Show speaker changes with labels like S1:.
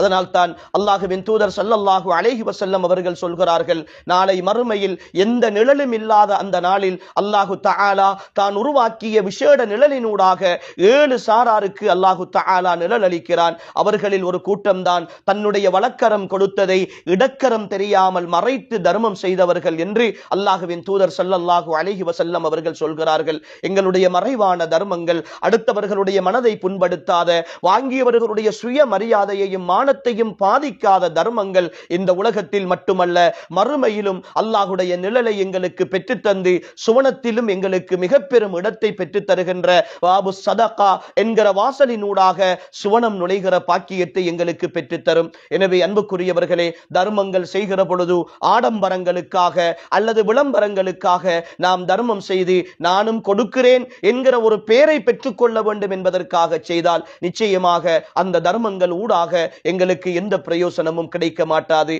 S1: அதனால் தான் அல்லாஹுவின் தூதர் சல்லல்லாஹு அலேஹி வசல்லம் அவர்கள் சொல்கிறார்கள் நாளை மறுமையில் எந்த நிழலும் இல்லாத அந்த நாளில் அல்லாஹு தஆலா தான் உருவாக்கிய விசேட நிழலினூடாக ஏழு சாராருக்கு அல்லாஹு தஆலா நிழல் அளிக்கிறான். அவர்களில் ஒரு கூட்டம்தான் தன்னுடைய வழக்கரம் கொடுத்ததை இடக்கரம் தெரியாமல் மறைத்து தர்மம் செய்தவர்கள் என்று அல்லாஹுவின் தூதர் சல்லல்லாஹு அலேஹி வசல்லம் அவர்கள் சொல்கிறார்கள். எங்களுடைய மறைவான தர்மங்கள் அடுத்தவர்களுடைய மனதை புண்படுத்தாத வாங்கியவர்களுடைய சுய மரியாதையையும் மான மானத்தையும் பாதிக்காத தர்மங்கள் இந்த உலகத்தில் மட்டுமல்ல மறுமையிலும் அல்லாஹுடைய நிழலை எங்களுக்கு பெற்றுத்தந்து சுவனத்திலும் எங்களுக்கு மிக பெரும் இடத்தை பெற்றுத் தருகின்ற பாபு சதகா என்கிற வாசலினூடாக சுவனம் நுழைகிற பாக்கியத்தை எங்களுக்கு பெற்றுத்தரும் எனவே அன்புக்குரியவர்களே தர்மங்கள் செய்கிற பொழுது ஆடம்பரங்களுக்காக அல்லது விளம்பரங்களுக்காக நாம் தர்மம் செய்து நானும் கொடுக்கிறேன் என்கிற ஒரு பேரை பெற்றுக்கொள்ள வேண்டும் என்பதற்காக செய்தால் நிச்சயமாக அந்த தர்மங்கள் ஊடாக எங்கள் எங்களுக்கு எந்த பிரயோசனமும் கிடைக்க மாட்டாது.